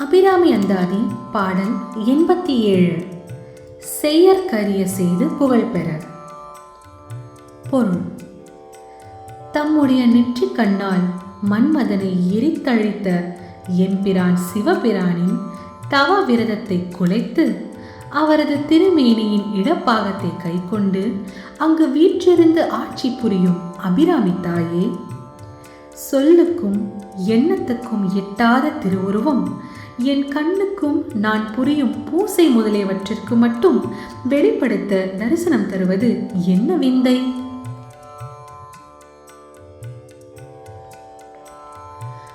அபிராமி அந்தாதி பாடல் எண்பத்தி ஏழு செய்யற்கரிய செய்து புகழ்பெற பொருள். தம்முடைய நெற்றி கண்ணால் மன்மதனை எரித்தழித்த எம்பிரான் சிவபிரானின் தவ விரதத்தை குலைத்து அவரது திருமேனியின் இடப்பாகத்தை கைக்கொண்டு அங்கு வீற்றிருந்து ஆட்சி புரியும் அபிராமி தாயே சொல்லுக்கும் எண்ணத்துக்கும் எட்டாத திருவுருவம் என் கண்ணுக்கும் நான் புரியும் பூசை முதலியவற்றிற்கு மட்டும் வெளிப்படுத்த தரிசனம் தருவது என்ன விந்தை?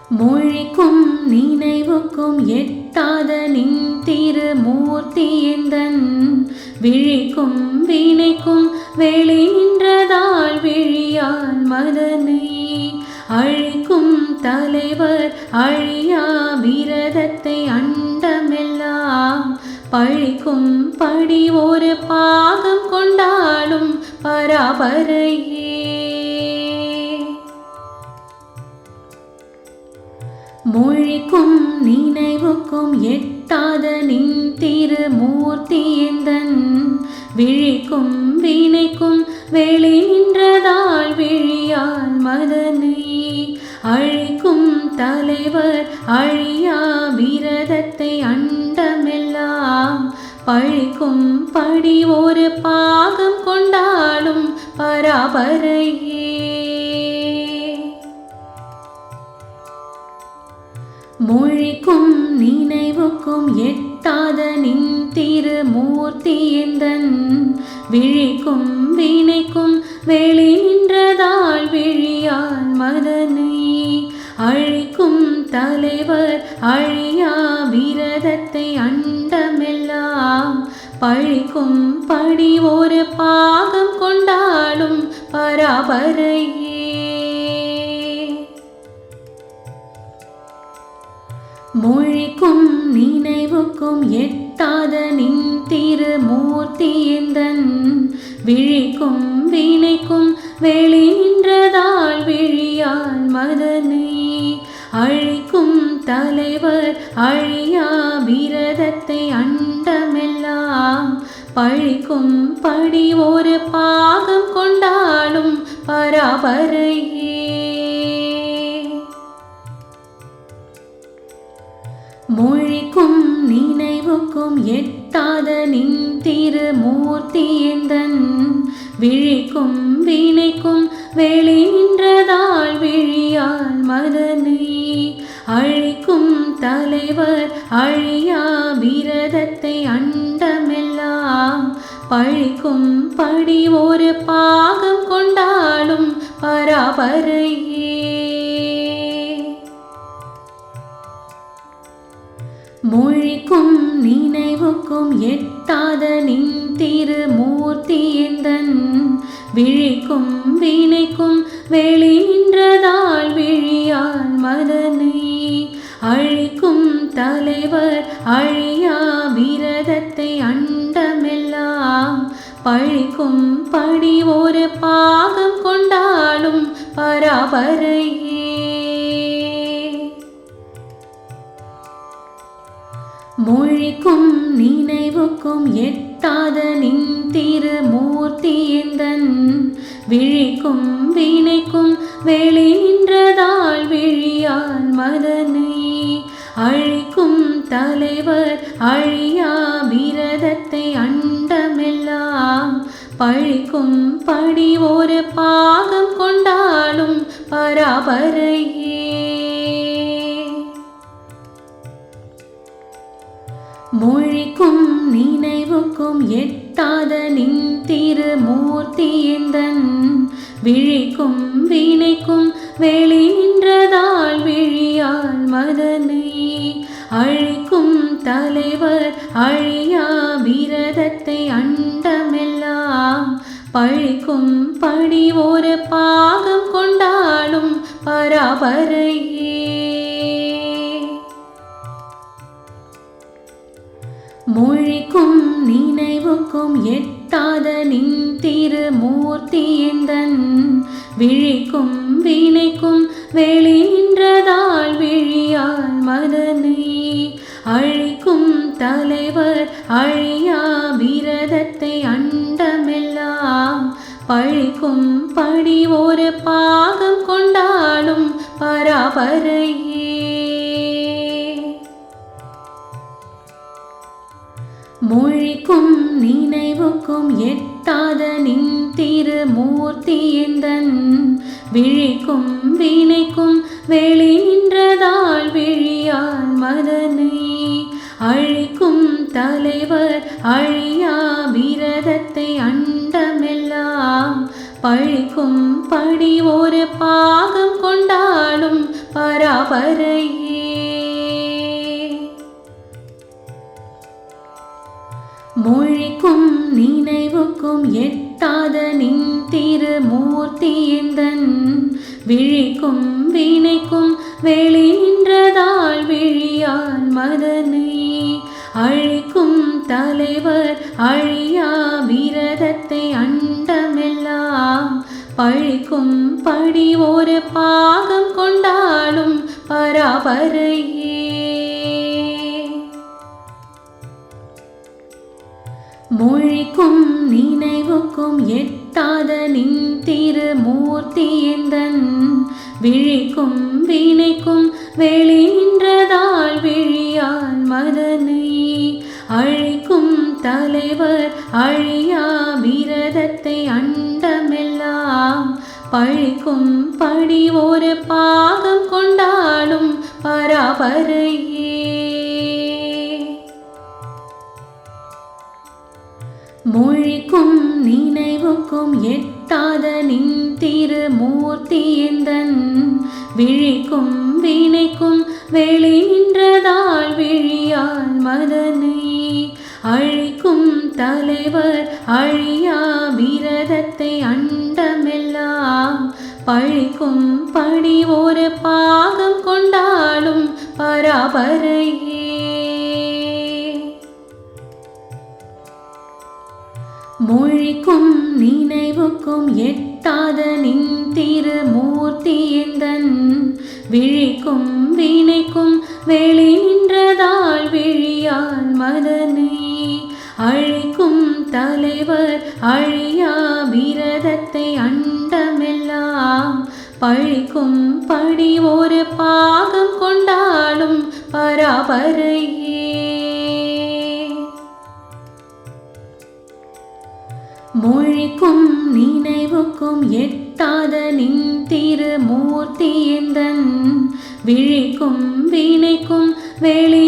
மொழிக்கும் நினைவுக்கும் எட்டாத நின் திரு எந்தன் விழிக்கும் வினைக்கும் வெளி நின்றதால் விழியால் மதனை அழிக்கும் தலைவர் அழியா விரதத்தை அண்டமெல்லாம். பழிக்கும் படி ஒரு பாகம் கொண்டாலும் பராபரையே. மொழிக்கும் நினைவுக்கும் எட்டாத நின் திருமூர்த்தி எந்தன்? விழிக்கும் வினைக்கும் வெளி நின்றதால் விழியால் மதனை அழிக்கும் தலைவர் அழியா விரதத்தை அண்டமெல்லாம். பழிக்கும் படி ஒரு பாகம் கொண்டாலும் பராபரையே. மொழிக்கும் நினைவுக்கும் எட்டாத நின் திருமூர்த்தி எந்தன் விழிக்கும் வினைக்கும் வெளி தலைவர் அழியா விரதத்தை அண்டமெல்லாம். பழிக்கும் படி ஒரு பாகம் கொண்டாலும் பராபரையே. மொழிக்கும் நினைவுக்கும் எட்டாத நின் திருமூர்த்தி எந்தன் விழிக்கும் வினைக்கும் வெளி நினைவுக்கும் எட்டாத நின் திருமூர்த்தியந்தன் விழிக்கும் வினைக்கும் வெளி நின்றதால் விழியால் மதனை அழிக்கும் தலைவர் அழியா விரதத்தை அண்டமெல்லாம். பழிக்கும் படி ஒரு பாகம் கொண்டாலும் பராபரையே. மொழிக்கும் நினைவுக்கும் எட்டாத நின் திருமூர்த்தி எந்தன் விழிக்கும் வினைக்கும் வெளி நின்றதால் விழியால் மதனை. அழிக்கும் தலைவர் அழியா விரதத்தை அண்டமெல்லாம். பழிக்கும் படி ஒரு பாகம் கொண்டாலும் பராபரை மொழிக்கும் நினைவுக்கும் எட்டாத நின் திருமூர்த்தியந்தன். விழிக்கும் வினைக்கும் வெளி நின்றதால் விழியால் மதனை. அழிக்கும் தலைவர் அழியா விரதத்தை அண்டமெல்லாம். பழிக்கும் படி ஒரு பாகம் கொண்டாலும் பராபரையே. மொழிக்கும் நினைவுக்கும் எட்டாத நின் திருமூர்த்தி எந்தன் விழிக்கும் வினைக்கும் வெளி நின்றதால் விழியால் மதனை. அழிக்கும் தலைவர் அழியா விரதத்தை அண்டமெல்லாம். பழிக்கும் படி ஒரு பாகம் கொண்டாலும் பராபரை நினைவுக்கும் நினைவுக்கும் எட்டாத நின் திருமூர்த்தி விழிக்கும் வினைக்கும் வெளி நின்றதால் விழியால் மதனை அழிக்கும் தலைவர் அழியா விரதத்தை அண்டமெல்லாம். பழிக்கும் படி ஒரு பாகம் கொண்டாலும் பராபரையே. மொழிக்கும் நினைவுக்கும் எட்டாத நின் திருமூர்த்தி எந்தன் விழிக்கும் வினைக்கும் வெளி நின்றதால் விழியால் மதனை. அழிக்கும் தலைவர் அழியா விரதத்தை அண்டமெல்லாம். பழிக்கும் படி ஒரு பாகம் கொண்டாலும் பராபரை மொழிக்கும் நினைவுக்கும் எட்டாத நின் திருமூர்த்தியந்தன் விழிக்கும் வினைக்கும் வெளி நின்றதால் விழியால் மதனை. அழிக்கும் தலைவர் அழியா விரதத்தை அண்டமெல்லாம். பழிக்கும் படி ஒரு பாகம் கொண்டாலும் பராபரையே மொழிக்கும் நினைவுக்கும் எட்டாத நின் திருமூர்த்தி எந்தன் விழிக்கும் வினைக்கும் வெளி நின்றதால் விழியால் மதனை. அழிக்கும் தலைவர் அழியா விரதத்தை அண்டமெல்லாம். பழிக்கும் படி ஒரு பாகம் கொண்டாலும் பராபரை மொழிக்கும் நினைவுக்கும் எட்டாத நின் திருமூர்த்தியந்தன் விழிக்கும் வினைக்கும் வெளியின்றதால் விழியால் மதனை. அழிக்கும் தலைவர் அழியா விரதத்தை அண்டமெல்லாம். பழிக்கும் படி ஒரு பாகம் கொண்டாலும் பராபரையே. மொழிக்கும் நினைவுக்கும் எட்டாத நின் திருமூர்த்தி எந்தன் விழிக்கும் வினைக்கும் வெளி நின்றதால் விழியால் மதனை. அழிக்கும் தலைவர் அழியா விரதத்தை அண்டமெல்லாம். பழிக்கும் படி ஒரு பாகம் கொண்டாலும் பராபரை மொழிக்கும் நினைவுக்கும் எட்டாத நின் திருமூர்த்தி எந்தன் விழிக்கும் வினைக்கும் வெளி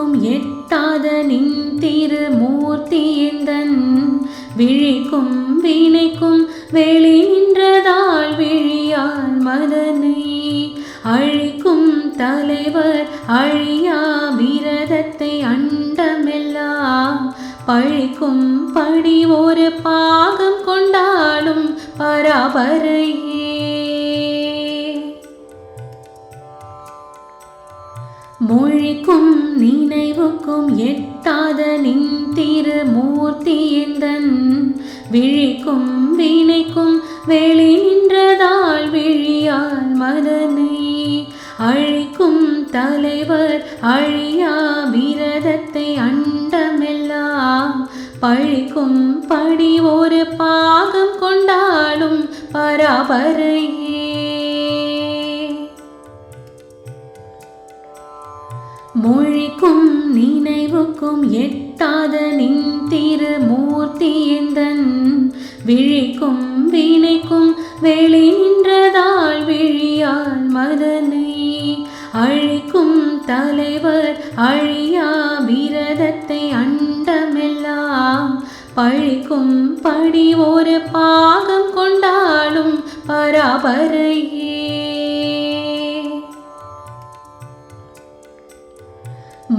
நினைவுக்கும் எட்டாத நின் திருமூர்த்தி விழிக்கும் வினைக்கும் வெளி நின்றதால் விழியால் மதனை. அழிக்கும் தலைவர் அழியா விரதத்தை அண்டமெல்லாம். பழிக்கும் படி ஒரு பாகம் கொண்டாலும் பராபரையே மொழிக்கும் நினைவுக்கும் எட்டாத நின் திருமூர்த்தி எந்தன் விழிக்கும் வினைக்கும் வெளி நின்றதால் விழியால் மதனை. அழிக்கும் தலைவர் அழியா விரதத்தை அண்டமெல்லாம். பழிக்கும் படி ஒரு பாகம் கொண்டாலும் பராபரையே மொழிக்கும் நினைவுக்கும் எட்டாத நின் திருமூர்த்தி எந்தன் விழிக்கும் வினைக்கும் வெளி நின்றதால் விழியால் மதனை. அழிக்கும் தலைவர் அழியா விரதத்தை அண்டமெல்லாம். பழிக்கும் படி ஒரு பாகம் கொண்டாலும் பராபரையே.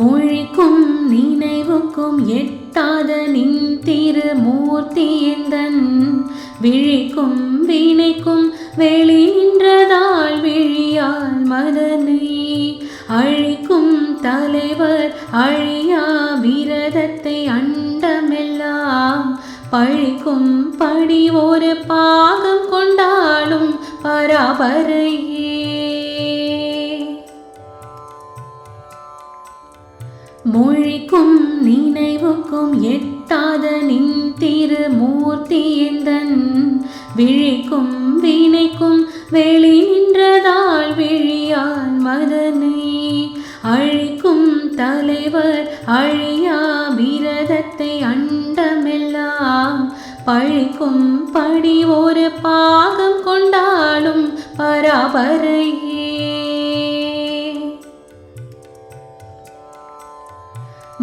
மொழிக்கும் நினைவுக்கும் எட்டாத நின் திருமூர்த்தி எந்தன் விழிக்கும் வினைக்கும் வெளி நின்றதால் விழியால் மதனை அழிக்கும் தலைவர் அழியா விரதத்தை அண்டமெல்லாம். பழிக்கும் படி ஒரு பாகம் கொண்டாலும் பராபரையே மொழிக்கும் நினைவுக்கும் எட்டாத நின் திருமூர்த்தியந்தன் விழிக்கும் வினைக்கும் வெளி நின்றதால் விழியான் மதனை. அழிக்கும் தலைவர் அழியா விரதத்தை அண்டமெல்லாம். பழிக்கும் படி ஒரு பாகம் கொண்டாலும் பராபரையே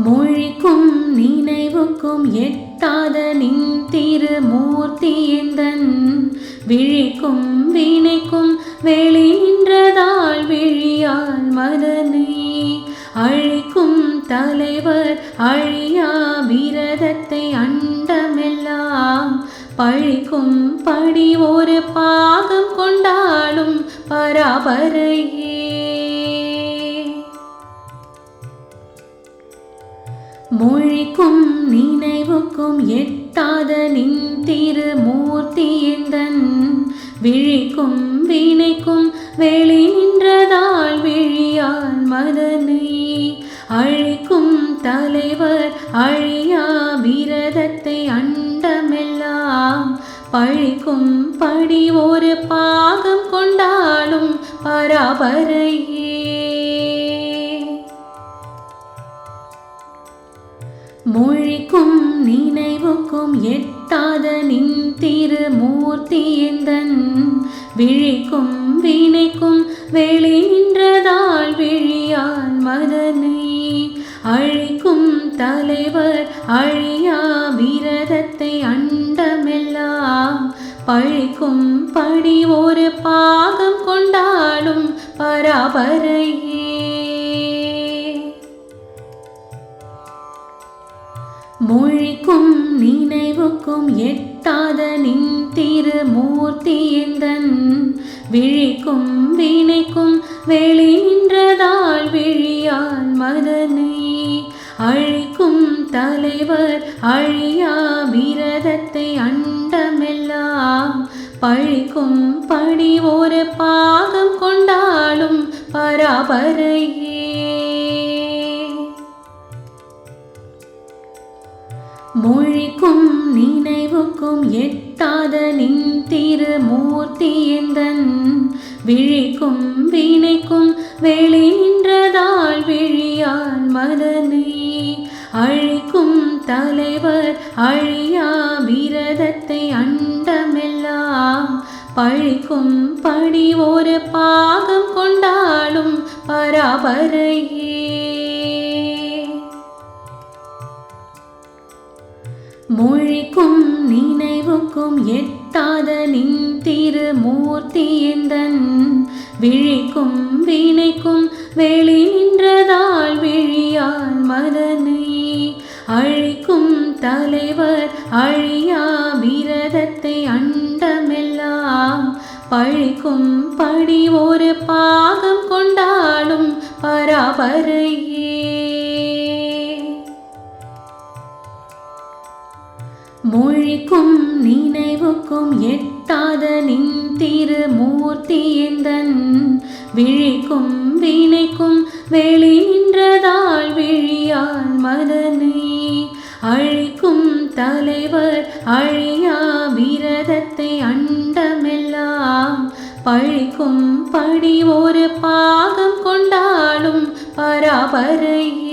மொழிக்கும் நினைவுக்கும் எட்டாத நின் திருமூர்த்தி எந்தன் விழிக்கும் வினைக்கும் வெளியின்றதால் விழியால் மதனை. அழிக்கும் தலைவர் அழியா விரதத்தை அண்டமெல்லாம். பழிக்கும் படி ஒரு பாகம் கொண்டாலும் பராபரை மொழிக்கும் நினைவுக்கும் எட்டாத நின் திருமூர்த்தி எந்தன் விழிக்கும் வினைக்கும் வெளி நின்றதால் விழியால் மதனை அழிக்கும் தலைவர் அழியா விரதத்தை அண்டமெல்லாம். பழிக்கும் படி ஒரு பாகம் கொண்டாலும் பராபரையே. மொழிக்கும் நினைவுக்கும் எட்டாத நின் திருமூர்த்தி எந்தன்? விழிக்கும் வினைக்கும் வெளி நின்றதால் விழியால் மதனை. அழிக்கும் தலைவர் அழியா விரதத்தை அண்டமெல்லாம். பழிக்கும் படி ஒரு பாகம் கொண்டாலும் பராபரையே. மொழிக்கும் நினைவுக்கும் எட்டாத நின் திருமூர்த்தி எந்தன் விழிக்கும் வினைக்கும் வெளி நின்றதால் விழியால் மதனை. அழிக்கும் தலைவர் அழியா விரதத்தை அண்டமெல்லாம். பழிக்கும் படி ஒரு பாகம் கொண்டாலும் பராபரையே மொழிக்கும் நினைவுக்கும் எட்டாத நின் திருமூர்த்தி எந்தன் விழிக்கும் வினைக்கும் வெளி நின்றதால் விழியால் மதனை. அழிக்கும் தலைவர் அழியா விரதத்தை அண்டமெல்லாம். பழிக்கும் படி ஒரு பாகம் கொண்டாலும் பராபரையே. மொழிக்கும் நினைவுக்கும் எட்டாத நின் திருமூர்த்தி எந்தன் விழிக்கும் வினைக்கும் வெளி நின்றதால் விழியால் மதனை. அழிக்கும் தலைவர் அழியா விரதத்தை அண்டமெல்லாம். பழிக்கும் படிவோ நினைவுக்கும் நினைவுக்கும் எட்டாத நின் திருமூர்த்தி எந்தன் விழிக்கும் வினைக்கும் வெளி நின்றதால் விழியால் மதனை. அழிக்கும் தலைவர் அழியா விரதத்தை அண்டமெல்லாம். பழிக்கும் படி ஒரு பாகம் கொண்டாலும் பராபரையே